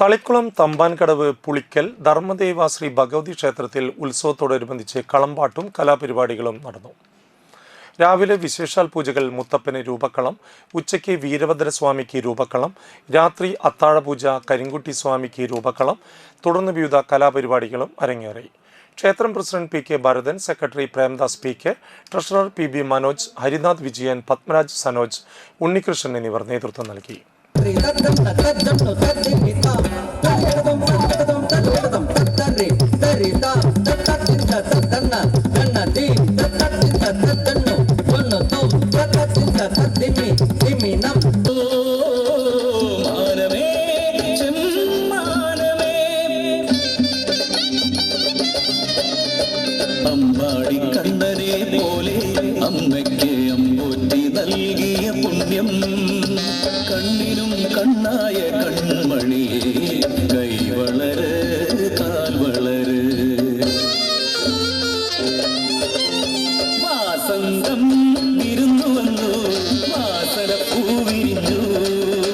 തളിക്കുളം തമ്പാൻകടവ് പുളിക്കൽ ധർമ്മദേവ ശ്രീ ഭഗവതി ക്ഷേത്രത്തിൽ ഉത്സവത്തോടനുബന്ധിച്ച് കളമ്പാട്ടും കലാപരിപാടികളും നടന്നു. രാവിലെ വിശേഷാൽ പൂജകൾ മുത്തപ്പന് രൂപക്കളം ഉച്ചയ്ക്ക് വീരഭദ്രസ്വാമിക്ക് രൂപക്കളം രാത്രി അത്താഴപൂജ കരിങ്കുട്ടി സ്വാമിക്ക് രൂപക്കളം തുടർന്ന് വിവിധ കലാപരിപാടികളും അരങ്ങേറി. ക്ഷേത്രം president P K Bharathan secretary Premdas P K treasurer P B Manoj Harinath Vijayan Padmaraj Sanoj Unnikrishnan എന്നിവർ നേതൃത്വം നൽകി. ಸರಿತಾ ತನ್ನ ತಿಂತ ತನ್ನ ತನ್ನದಿ ತನ್ನ ತಿಂತ ತನ್ನನ್ನು ಕೊನ್ನದು ತನ್ನ ತಿಂತ ತನ್ನಿಮಿ ನಿಮಿ ನಮ್ അമ്പാടി കണ്ണനെ പോലെ അമ്മയ്ക്ക് അമ്പോറ്റി നൽകിയ പുണ്യം കണ്ണിനും കണ്ണാ